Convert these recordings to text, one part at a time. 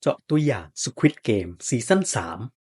เจาะตัวอย่าง Squid Game ซีซั่น3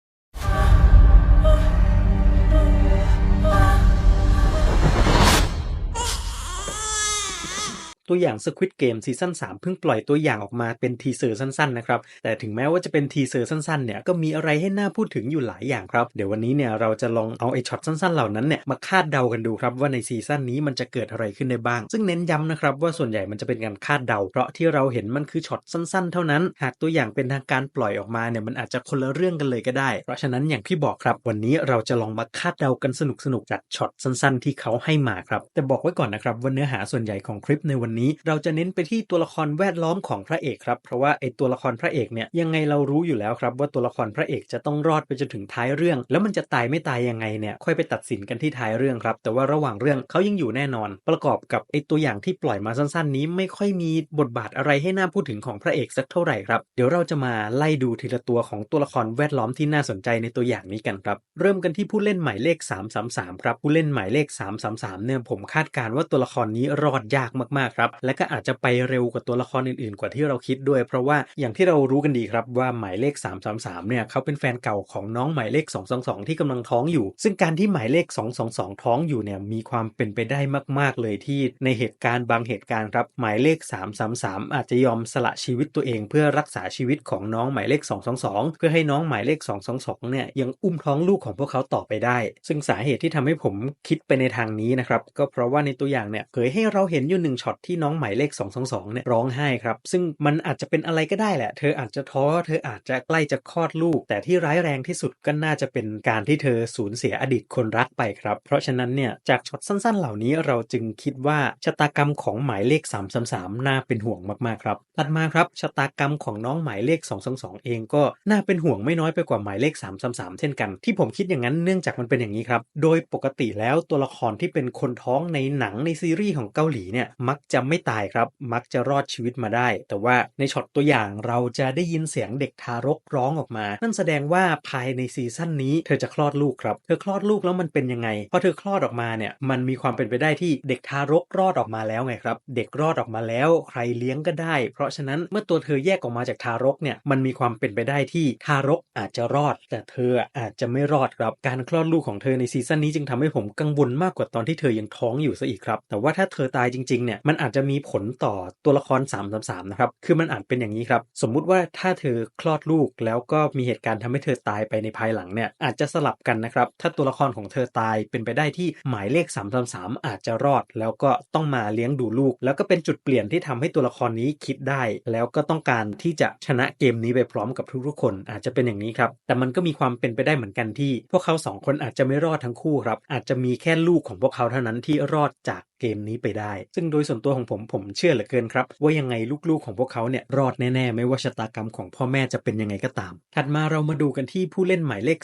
ตัวอย่าง Squid Game ซีซั่น3เพิ่งปล่อยตัวอย่างออกมาเป็นทีเซอร์สั้นๆนะครับ แต่ถึงแม้ว่าจะเป็นทีเซอร์สั้นๆเนี่ยก็มีอะไรให้น่าพูดถึงอยู่หลายอย่างครับ เดี๋ยววันนี้เนี่ยเราจะลองเอาไอช็อตสั้นๆเหล่านั้นเนี่ยมาคาดเดากันดูครับว่าในซีซั่นนี้มันจะเกิดอะไรขึ้นได้บ้าง ซึ่งเน้นย้ำนะครับว่าส่วนใหญ่มันจะเป็นการคาดเดา เพราะที่เราเห็นมันคือช็อตสั้นๆ เท่านั้น หากตัวอย่างเป็นทางการปล่อยออกมาเนี่ยมันอาจจะคนละเรื่องกันเลยก็ได้ เพราะฉะนั้นอย่างที่บอกครับ วันนี้เราจะลองมาคาดเดากันสนุกๆจากช็อตสั้น ๆ ที่เขาให้มาครับแต่บอกไว้ก่อนนะครับว่าเนื้อหาส่วนใหญ่ของคลิปในวันนี้เราจะเน้นไปที่ตัวละครแวดล้อมของพระเอกครับ เพราะว่าไอตัวละครพระเอกเนี่ยยังไงเรารู้อยู่แล้วครับว่าตัวละครพระเอกจะต้องรอดไปจนถึงท้ายเรื่อง แล้วมันจะตายไม่ตายยังไงเนี่ยค่อยไปตัดสินกันที่ท้ายเรื่องครับ แต่ว่าระหว่างเรื่องเขายังอยู่แน่นอน ประกอบกับไอตัวอย่างที่ปล่อยมาสั้นๆ นี้ไม่ค่อยมีบทบาทอะไรให้น่าพูดถึงของพระเอกสักเท่าไหร่ครับเดี๋ยวเราจะมาไล่ดูทีละตัวของตัวละครแวดล้อมที่น่าสนใจในตัวอย่างนี้กันครับเริ่มกันที่ผู้เล่นหมายเลข 333 ครับผู้เล่นหมายเลข 333 เนี่ยผมคาดการณ์ว่าตัวละครนี้รอดยากมากๆครับและก็อาจจะไปเร็วกว่าตัวละครอื่นๆ กว่าที่เราคิดด้วย เพราะว่าอย่างที่เรารู้กันดีครับว่าหมายเลข 333 เนี่ยเขาเป็นแฟนเก่าของน้องหมายเลข 222 ที่กำลังท้องอยู่ ซึ่งการที่หมายเลข 222 ท้องอยู่เนี่ยมีความเป็นไปได้มาก ๆ เลยที่ในเหตุการณ์บางเหตุการณ์ครับหมายเลข 333 อาจจะยอมสละชีวิตตัวเอง เพื่อรักษาชีวิตของน้องหมายเลข 222 เพื่อให้น้องหมายเลข 222 เนี่ยยังอุ้มท้องลูกของพวกเขาต่อไปได้ ซึ่งสาเหตุที่ทำให้ผมคิดไปในทางนี้นะครับก็เพราะว่าในตัวอย่างเนี่ยเผยให้เราเห็นอยู่หนึ่งช็อตที่น้องหมายเลข 222เนี่ยร้องไห้ครับ ซึ่งมันอาจจะเป็นอะไรก็ได้แหละ เธออาจจะท้อ เธออาจจะใกล้จะคลอดลูก แต่ที่ร้ายแรงที่สุดก็น่าจะเป็นการที่เธอสูญเสียอดีตคนรักไปครับ เพราะฉะนั้นเนี่ยจากช็อตสั้นๆ เหล่านี้เราจึงคิดว่าชะตากรรมของหมายเลข 333 น่าเป็นห่วงมากๆครับถัดมาครับชะตากรรมของน้องหมายเลข 222 เองก็น่าเป็นห่วงไม่น้อยไปกว่าหมายเลข 333 เช่นกัน ที่ผมคิดอย่างนั้นเนื่องจากมันเป็นอย่างนี้ครับโดยปกติแล้วตัวละครที่เป็นคนท้องในหนังในซีรีส์ของเกาหลีเนี่ยมักจะไม่ตายครับ มักจะรอดชีวิตมาได้ แต่ว่าในช็อตตัวอย่างเราจะได้ยินเสียงเด็กทารกร้องออกมา นั่นแสดงว่าภายในซีซั่นนี้เธอจะคลอดลูกครับ เธอคลอดลูกแล้วมันเป็นยังไง พอเธอคลอดออกมาเนี่ย มันมีความเป็นไปได้ที่เด็กทารกรอดออกมาแล้วไงครับ เด็กรอดออกมาแล้ว ใครเลี้ยงก็ได้ เพราะฉะนั้นเมื่อตัวเธอแยกออกมาจากทารกเนี่ย มันมีความเป็นไปได้ที่ทารกอาจจะรอด แต่เธออาจจะไม่รอดครับ การคลอดลูกของเธอในซีซั่นนี้จึงทำให้ผมกังวลมากกว่าตอนที่เธอยังท้องอยู่ซะอีกครับ แต่ว่าถ้าเธอตายจริงๆเนี่ย มันอาจจะมีผลต่อตัวละคร333นะครับ คือมันอาจเป็นอย่างนี้ครับ สมมุติว่าถ้าเธอคลอดลูกแล้วก็มีเหตุการณ์ทำให้เธอตายไปในภายหลังเนี่ย อาจจะสลับกันนะครับ ถ้าตัวละครของเธอตายเป็นไปได้ที่หมายเลข333อาจจะรอด แล้วก็ต้องมาเลี้ยงดูลูก แล้วก็เป็นจุดเปลี่ยนที่ทำให้ตัวละครนี้คิดได้ แล้วก็ต้องการที่จะชนะเกมนี้ไปพร้อมกับทุกๆคน อาจจะเป็นอย่างนี้ครับ แต่มันก็มีความเป็นไปได้เหมือนกันที่ พวกเขาสองคนอาจจะไม่รอดทั้งคู่ครับ อาจจะมีแค่ลูกของพวกเขาเท่านั้นที่รอดจาก เกมนี้ไปได้ ซึ่งโดยส่วนตัวของผมผมเชื่อเหลือเกินครับ ว่ายังไงลูกๆของพวกเขาเนี่ยรอดแน่ๆ ไม่ว่าชะตากรรมของพ่อแม่จะเป็นยังไงก็ตาม ถัดมาเรามาดูกันที่ผู้เล่นหมายเลข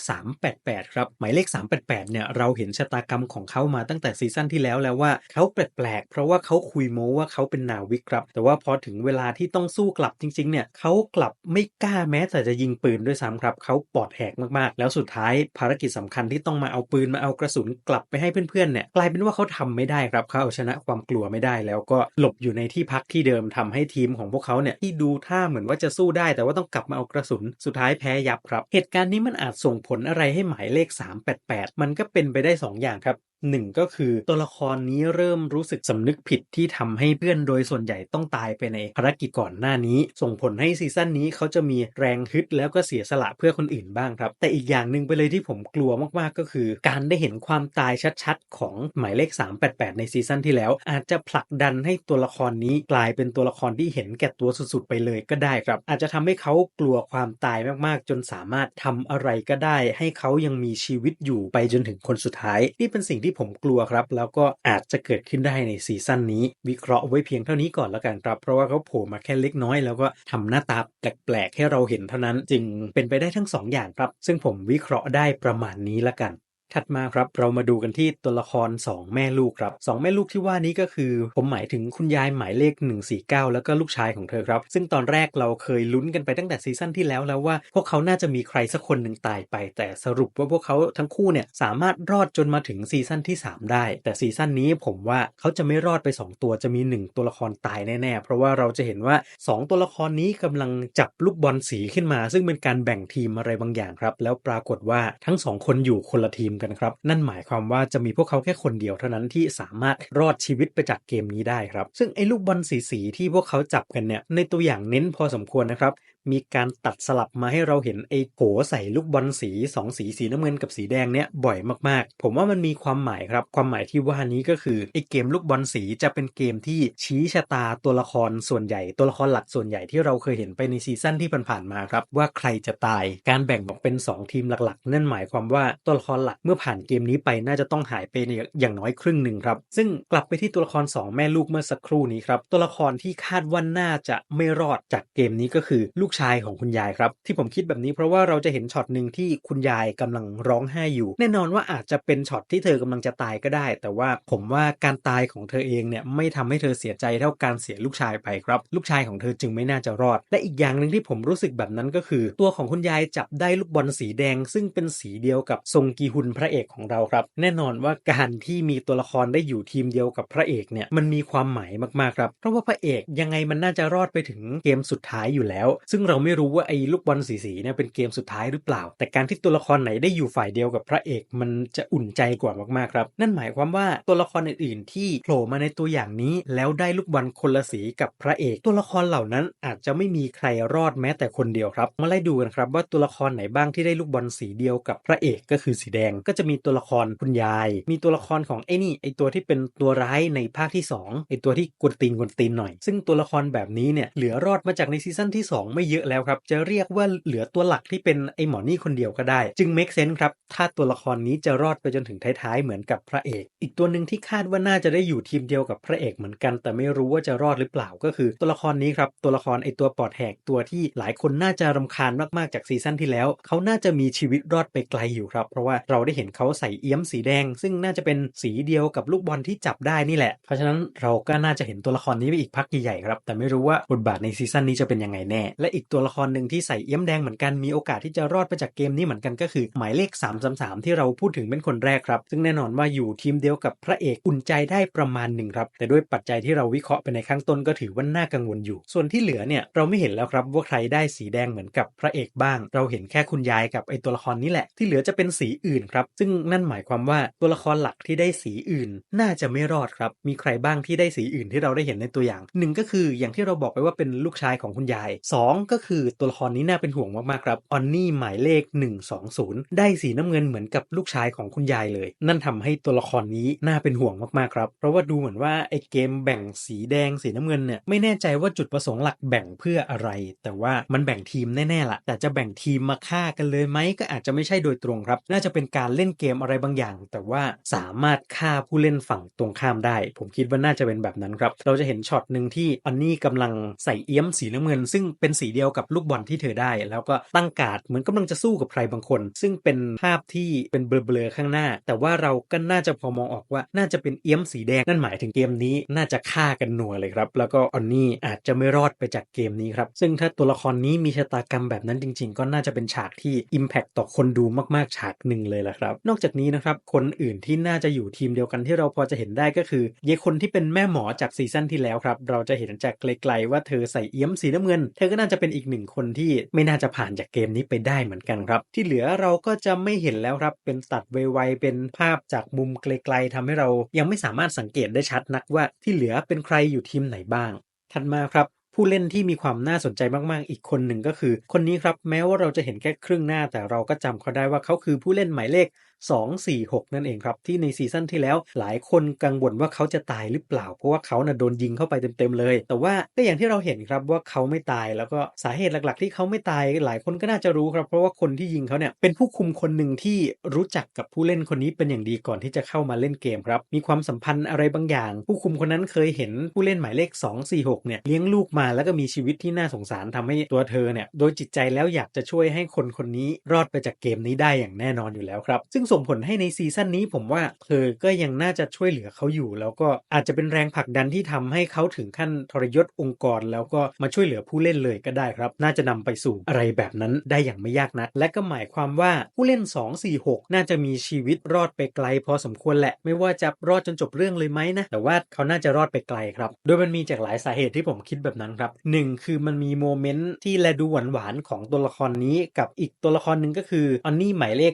388 ครับ หมายเลข 388 เนี่ยเราเห็นชะตากรรมของเขามาตั้งแต่ซีซั่นที่แล้วแล้วว่าเขาแปลกๆเพราะว่าเขาคุยโม้ว่าเขาเป็นนาวิกครับ แต่ว่าพอถึงเวลาที่ต้องสู้กลับจริงๆเนี่ยเขากลับไม่กล้าแม้แต่จะยิงปืนด้วยซ้ำครับเขาปอดแหกมากๆ แล้วสุดท้ายภารกิจสำคัญที่ต้องมาเอาปืนมาเอากระสุนกลับไปให้เพื่อนๆเนี่ยกลายเป็นว่าเขาทำไม่ได้ครับเขาเอาชนะความกลัวไม่ได้ แล้วก็หลบอยู่ในที่พักที่เดิมทำให้ทีมของพวกเขาเนี่ยที่ดูท่าเหมือนว่าจะสู้ได้ แต่ว่าต้องกลับมาเอากระสุนสุดท้ายแพ้ยับครับ เหตุการณ์นี้มันอาจส่งผลอะไรให้หมายเลข 388 มันก็เป็นไปได้ 2 อย่างครับหนึ่งก็คือตัวละครนี้เริ่มรู้สึกสำนึกผิดที่ทำให้เพื่อนโดยส่วนใหญ่ต้องตายไปในภารกิจก่อนหน้านี้ ส่งผลให้ซีซั่นนี้เขาจะมีแรงฮึดแล้วก็เสียสละเพื่อคนอื่นบ้างครับ แต่อีกอย่างหนึ่งไปเลยที่ผมกลัวมากๆก็คือ การได้เห็นความตายชัดๆ ของหมายเลข 388 ในซีซั่นที่แล้ว อาจจะผลักดันให้ตัวละครนี้กลายเป็นตัวละครที่เห็นแก่ตัวสุดๆ ไปเลยก็ได้ครับ อาจจะทำให้เขากลัวความตายมากๆ จนสามารถทำอะไรก็ได้ ให้เขายังมีชีวิตอยู่ไปจนถึงคนสุดท้ายนี่เป็นสิ่งที่ผมกลัวครับ แล้วก็อาจจะเกิดขึ้นได้ในซีซั่นนี้ วิเคราะห์ไว้เพียงเท่านี้ก่อนแล้วกันครับ เพราะว่าเขาโผล่มาแค่เล็กน้อยแล้วก็ทำหน้าตาแปลกๆให้เราเห็นเท่านั้น จึงเป็นไปได้ทั้ง2ออย่างครับ ซึ่งผมวิเคราะห์ได้ประมาณนี้ละกัน ถัดมาครับเรามาดูกันที่ตัวละคร 2 แม่ลูกครับสองแม่ลูกที่ว่านี้ก็คือ ผมหมายถึงคุณยายหมายเลข 149 แล้วก็ลูกชายของเธอครับ ซึ่งตอนแรกเราเคยลุ้นกันไปตั้งแต่ซีซั่นที่แล้วแล้วว่า พวกเขาน่าจะมีใครสักคนหนึ่งตายไป แต่สรุปว่าพวกเขาทั้งคู่เนี่ยสามารถรอดจนมาถึงซีซั่นที่ 3 ได้ แต่ซีซั่นนี้ผมว่าเขาจะไม่รอดไป 2 ตัวจะมี 1 ตัวละครตายแน่ๆเพราะว่าเราจะเห็นว่า 2 ตัวละครนี้กำลังจับลูกบอลสีขึ้นมา ซึ่งเป็นการแบ่งทีมอะไรบางอย่างครับแล้วปรากฏว่าทั้งสองคนอยู่คนละทีมกันครับ นั่นหมายความว่าจะมีพวกเขาแค่คนเดียวเท่านั้นที่สามารถรอดชีวิตไปจากเกมนี้ได้ครับ ซึ่งไอ้ลูกบอลสีๆที่พวกเขาจับกันเนี่ยในตัวอย่างเน้นพอสมควรนะครับมีการตัดสลับมาให้เราเห็นไอ้โผใส่ลูกบอลสีสองสีสีน้ำเงินกับสีแดงเนี่ยบ่อยมากๆ ผมว่ามันมีความหมายครับ ความหมายที่ว่านี้ก็คือไอ้เกมลูกบอลสีจะเป็นเกมที่ชี้ชะตาตัวละครส่วนใหญ่ ตัวละครหลักส่วนใหญ่ที่เราเคยเห็นไปในซีซั่นที่ผ่านๆมาครับว่าใครจะตายการแบ่งออกเป็น 2 ทีมหลักๆ นั่นหมายความว่าตัวละครหลักมื่อผ่านเกมนี้ไปน่าจะต้องหายไปอย่างน้อยครึ่งหนึ่งครับ ซึ่งกลับไปที่ตัวละคร 2 แม่ลูกเมื่อสักครู่นี้ครับตัวละครที่คาดว่าน่าจะไม่รอดจากเกมนี้ก็คือลูกชายของคุณยายครับ ที่ผมคิดแบบนี้เพราะว่าเราจะเห็นช็อตหนึ่งที่คุณยายกำลังร้องไห้อยู่ แน่นอนว่าอาจจะเป็นช็อตที่เธอกำลังจะตายก็ได้ แต่ว่าผมว่าการตายของเธอเองเนี่ยไม่ทำให้เธอเสียใจเท่าการเสียลูกชายไปครับ ลูกชายของเธอจึงไม่น่าจะรอด และอีกอย่างหนึ่งที่ผมรู้สึกแบบนั้นก็คือ ตัวของคุณยายจับได้ลูกบอลสีแดง ซึ่งเป็นสีเดียวกับทรงกีฮุนพระเอกของเราครับ แน่นอนว่าการที่มีตัวละครได้อยู่ทีมเดียวกับพระเอกเนี่ยมันมีความหมายมากๆครับเพราะว่าพระเอกยังไงมันน่าจะรอดไปถึงเกมสุดท้ายอยู่แล้ว ซึ่งเราไม่รู้ว่าไอ้ลูกบอลสีๆเนี่ยเป็นเกมสุดท้ายหรือเปล่า แต่การที่ตัวละครไหนได้อยู่ฝ่ายเดียวกับพระเอกมันจะอุ่นใจกว่ามากๆครับ นั่นหมายความว่าตัวละครอื่นๆ ที่โผล่มาในตัวอย่างนี้ แล้วได้ลูกบอลคนละสีกับพระเอก ตัวละครเหล่านั้นอาจจะไม่มีใครรอดแม้แต่คนเดียวครับมาไล่ดูกันครับว่าตัวละครไหนบ้างที่ได้ลูกบอลสีเดียวกับพระเอกก็คือสีแดงก็จะมีตัวละครคุณยาย มีตัวละครของไอ้นี่ไอตัวที่เป็นตัวร้ายในภาคที่2ไอตัวที่กวนตีนกวนตีนหน่อย ซึ่งตัวละครแบบนี้เนี่ยเหลือรอดมาจากในซีซั่นที่ 2 ไม่เยอะแล้วครับจะเรียกว่าเหลือตัวหลักที่เป็นไอหมอนี่คนเดียวก็ได้ จึง make sense ครับถ้าตัวละครนี้จะรอดไปจนถึงท้ายๆเหมือนกับพระเอก อีกตัวหนึ่งที่คาดว่าน่าจะได้อยู่ทีมเดียวกับพระเอกเหมือนกัน แต่ไม่รู้ว่าจะรอดหรือเปล่าก็คือ ตัวละครนี้ครับตัวละครไอตัวปอดแหกตัวที่หลายคนน่าจะรำคาญมากๆจากซีซั่นที่แล้ว เขาน่าจะมีชีวิตรอดไปไกลอยู่ครับ เพราะว่าเราได้เห็นเขาใส่เอี้ยมสีแดง ซึ่งน่าจะเป็นสีเดียวกับลูกบอลที่จับได้นี่แหละ เพราะฉะนั้นเราก็น่าจะเห็นตัวละครนี้ไปอีกพักใหญ่ๆครับ แต่ไม่รู้ว่าบทบาทในซีซั่นนี้จะเป็นยังไงแน่ และอีกตัวละครหนึ่งที่ใส่เอี้ยมแดงเหมือนกันมีโอกาสที่จะรอดไปจากเกมนี้เหมือนกันก็คือหมายเลข 333 ที่เราพูดถึงเป็นคนแรกครับ ซึ่งแน่นอนว่าอยู่ทีมเดียวกับพระเอกอุ่นใจได้ประมาณหนึ่งครับ แต่ด้วยปัจจัยที่เราวิเคราะห์ไปในข้างต้นก็ถือว่าน่ากังวลอยู่ ส่วนที่เหลือเนี่ยเราไม่เห็นแล้วครับว่าใครได้สีแดงเหมือนกับพระเอกบ้าง เราเห็นแค่คุณยายกับไอตัวละครนี้แหละที่เหลือจะเป็นสีอื่นครับซึ่งนั่นหมายความว่าตัวละครหลักที่ได้สีอื่น น่าจะไม่รอดครับ มีใครบ้างที่ได้สีอื่นที่เราได้เห็นในตัวอย่างหนึ่งก็คืออย่างที่เราบอกไปว่าเป็นลูกชายของคุณยาย 2 ก็คือตัวละครนี้น่าเป็นห่วงมากๆครับออนนี่หมายเลข 120 ได้สีน้ำเงินเหมือนกับลูกชายของคุณยายเลย นั่นทำให้ตัวละครนี้น่าเป็นห่วงมากๆครับเพราะว่าดูเหมือนว่าไอ้เกมแบ่งสีแดงสีน้ำเงินเนี่ยไม่แน่ใจว่าจุดประสงค์หลักแบ่งเพื่ออะไร แต่ว่ามันแบ่งทีมแน่ๆละแต่จะแบ่งทีมมาฆ่ากันเลยไหมก็อาจจะไม่ใช่โดยตรงครับ น่าจะเป็นการเล่นเกมอะไรบางอย่าง แต่ว่าสามารถฆ่าผู้เล่นฝั่งตรงข้ามได้ ผมคิดว่าน่าจะเป็นแบบนั้นครับ เราจะเห็นช็อตหนึ่งที่อันนี่กำลังใส่เอี้ยมสีน้ำเงิน ซึ่งเป็นสีเดียวกับลูกบอลที่เธอได้ แล้วก็ตั้งการ์ดเหมือนกำลังจะสู้กับใครบางคน ซึ่งเป็นภาพที่เป็นเบลอๆข้างหน้า แต่ว่าเราก็น่าจะพอมองออกว่าน่าจะเป็นเอี้ยมสีแดงนั่นหมายถึงเกมนี้น่าจะฆ่ากันหนัวเลยครับ แล้วก็อันนี่อาจจะไม่รอดไปจากเกมนี้ครับ ซึ่งถ้าตัวละครนี้มีชะตากรรมแบบนั้นจริง ๆ ก็น่าจะเป็นฉากที่ Impact ต่อคนดูมากๆ ฉากหนึ่งเลยล่ะครับ นอกจากนี้นะครับ คนอื่นที่น่าจะอยู่ทีมเดียวกันที่เราพอจะเห็นได้ก็คือ เยคนที่เป็นแม่หมอจากซีซั่นที่แล้วครับ เราจะเห็นจากไกลๆว่าเธอใส่เอี้ยมสีน้ำเงิน เธอก็น่าจะเป็นอีกหนึ่งคนที่ไม่น่าจะผ่านจากเกมนี้ไปได้เหมือนกันครับ ที่เหลือเราก็จะไม่เห็นแล้วครับ เป็นตัดไวๆเป็นภาพจากมุมไกลๆทำให้เรายังไม่สามารถสังเกตได้ชัดนักว่าที่เหลือเป็นใครอยู่ทีมไหนบ้าง ถัดมาครับ ผู้เล่นที่มีความน่าสนใจมากๆ อีกคนหนึ่งก็คือ คนนี้ครับแม้ว่าเราจะเห็นแค่ครึ่งหน้าแต่เราก็จำเขาได้ว่าเขาคือผู้เล่นหมายเลข 246 นั่นเองครับ ที่ในซีซั่นที่แล้วหลายคนกังวลว่าเขาจะตายหรือเปล่า เพราะว่าเขาน่ะโดนยิงเข้าไปเต็มๆเลย แต่ว่าก็อย่างที่เราเห็นครับว่าเขาไม่ตายแล้วก็สาเหตุหลักๆ ที่เขาไม่ตายหลายคนก็น่าจะรู้ครับ เพราะว่าคนที่ยิงเขาเนี่ยเป็นผู้คุมคนหนึ่งที่รู้จักกับผู้เล่นคนนี้เป็นอย่างดีก่อนที่จะเข้ามาเล่นเกมครับ มีความสัมพันธ์อะไรบางอย่าง ผู้คุมคนนั้นเคยเห็นผู้เล่นหมายเลข 246 เนี่ยเลี้ยงลูกมาแล้วก็มีชีวิตที่น่าสงสารทำให้ตัวเธอเนี่ยโดยจิตใจแล้วอยากจะช่วยให้คนคนนี้รอดไปจากเกมนี้ได้อย่างแน่นอนอยู่แล้วครับ ซึ่งส่งผลให้ในซีซั่นนี้ผมว่าเธอก็ยังน่าจะช่วยเหลือเขาอยู่ แล้วก็อาจจะเป็นแรงผลักดันที่ทำให้เขาถึงขั้นทรยศองค์กร แล้วก็มาช่วยเหลือผู้เล่นเลยก็ได้ครับ น่าจะนำไปสู่อะไรแบบนั้นได้อย่างไม่ยากนัก และก็หมายความว่าผู้เล่น 246 น่าจะมีชีวิตรอดไปไกล พอสมควรแหละ ไม่ว่าจะรอดจนจบเรื่องเลยไหมนะ แต่ว่าเขาน่าจะรอดไปไกลครับ โดยมันมีจากหลายสาเหตุที่ผมคิดแบบนั้นครับหนึ่งคือมันมีโมเมนต์ที่แลดูหวานๆของตัวละครนี้กับอีกตัวละครหนึ่งก็คือออนนี่หมายเลข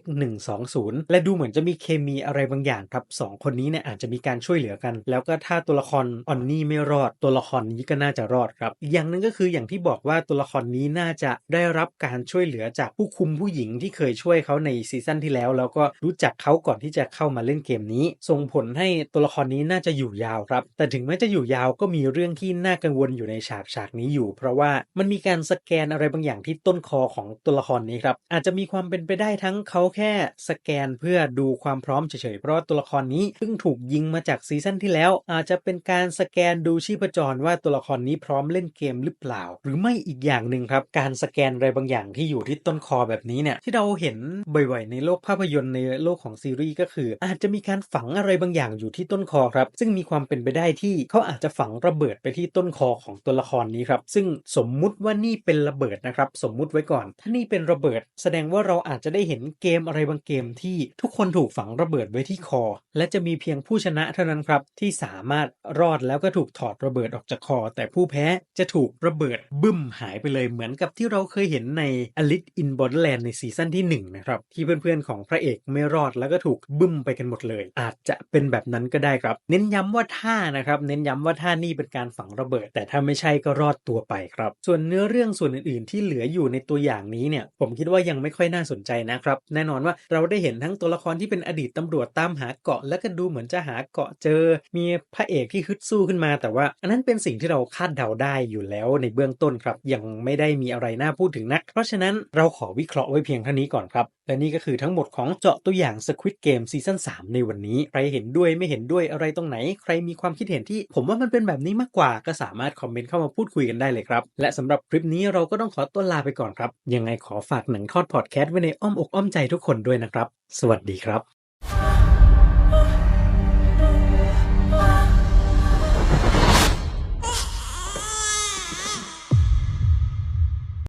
120และดูเหมือนจะมีเคมีอะไรบางอย่างครับสองคนนี้เนี่ยอาจจะมีการช่วยเหลือกัน แล้วก็ถ้าตัวละครออนนี่ไม่รอด ตัวละครนี้ก็น่าจะรอดครับอีกอย่างหนึ่งก็คืออย่างที่บอกว่าตัวละครนี้น่าจะได้รับการช่วยเหลือจากผู้คุมผู้หญิงที่เคยช่วยเขาในซีซั่นที่แล้ว แล้วก็รู้จักเขาก่อนที่จะเข้ามาเล่นเกมนี้ ส่งผลให้ตัวละครนี้น่าจะอยู่ยาวครับ แต่ถึงแม้จะอยู่ยาวก็มีเรื่องที่น่ากังวลอยู่ในฉากฉากนี้อยู่ เพราะว่ามันมีการสแกนอะไรบางอย่างที่ต้นคอของตัวละครนี้ครับอาจจะมีความเป็นไปได้ทั้งเขาแค่สแกนเพื่อดูความพร้อมเฉยๆ เพราะว่าตัวละครนี้เพิ่งถูกยิงมาจากซีซั่นที่แล้ว อาจจะเป็นการสแกนดูชีพจรว่าตัวละครนี้พร้อมเล่นเกมหรือเปล่า หรือไม่อีกอย่างหนึ่งครับ การสแกนอะไรบางอย่างที่อยู่ที่ต้นคอแบบนี้เนี่ยที่เราเห็นบ่อยๆในโลกภาพยนตร์ในโลกของซีรีส์ก็คือ อาจจะมีการฝังอะไรบางอย่างอยู่ที่ต้นคอครับ ซึ่งมีความเป็นไปได้ที่เขาอาจจะฝังระเบิดไปที่ต้นคอของตัวละครนี้ครับ ซึ่งสมมุติว่านี่เป็นระเบิดนะครับ สมมุติไว้ก่อน ถ้านี่เป็นระเบิด แสดงว่าเราอาจจะได้เห็นเกมอะไรบางเกมที่ทุกคนถูกฝังระเบิดไว้ที่คอ และจะมีเพียงผู้ชนะเท่านั้นครับ ที่สามารถรอดแล้วก็ถูกถอดระเบิดออกจากคอ แต่ผู้แพ้จะถูกระเบิดบึ้มหายไปเลยเหมือนกับที่เราเคยเห็นใน Alice in Borderland ในซีซั่นที่ 1 นะครับ ที่เพื่อนๆของพระเอกไม่รอดแล้วก็ถูกบึ้มไปกันหมดเลย อาจจะเป็นแบบนั้นก็ได้ครับ เน้นย้ำว่าท่านะครับ เน้นย้ำว่าท่านี่เป็นการฝังระเบิด แต่ถ้าไม่ใช่ก็รอดตัวไปครับ ส่วนเนื้อเรื่องส่วนอื่นๆ ที่เหลืออยู่ในตัวอย่างนี้เนี่ยผมคิดว่ายังไม่ค่อยน่าสนใจนะครับแน่นอนว่าเราได้เห็นทั้งตัวละครที่เป็นอดีตตำรวจตามหาเกาะ แล้วก็ดูเหมือนจะหาเกาะเจอ มีพระเอกที่ฮึดสู้ขึ้นมา แต่ว่าอันนั้นเป็นสิ่งที่เราคาดเดาได้อยู่แล้วในเบื้องต้นครับยังไม่ได้มีอะไรน่าพูดถึงนัก เพราะฉะนั้นเราขอวิเคราะห์ไว้เพียงเท่านี้ก่อนครับและนี่ก็คือทั้งหมดของเจาะตัวอย่าง Squid Game ซีซั่น3ในวันนี้ ใครเห็นด้วยไม่เห็นด้วยอะไรตรงไหน ใครมีความคิดเห็นที่ ผมว่ามันเป็นแบบนี้มากกว่า ก็สามารถคอมเมนต์เข้ามาพูดคุยกันได้เลยครับ และสำหรับคลิปนี้เราก็ต้องขอตัวลาไปก่อนครับ ยังไงขอฝากหนังทอดพอดแคสต์ไว้ในอ้อมอกอ้อมใจทุกคนด้วยนะครับสวัสดีครับ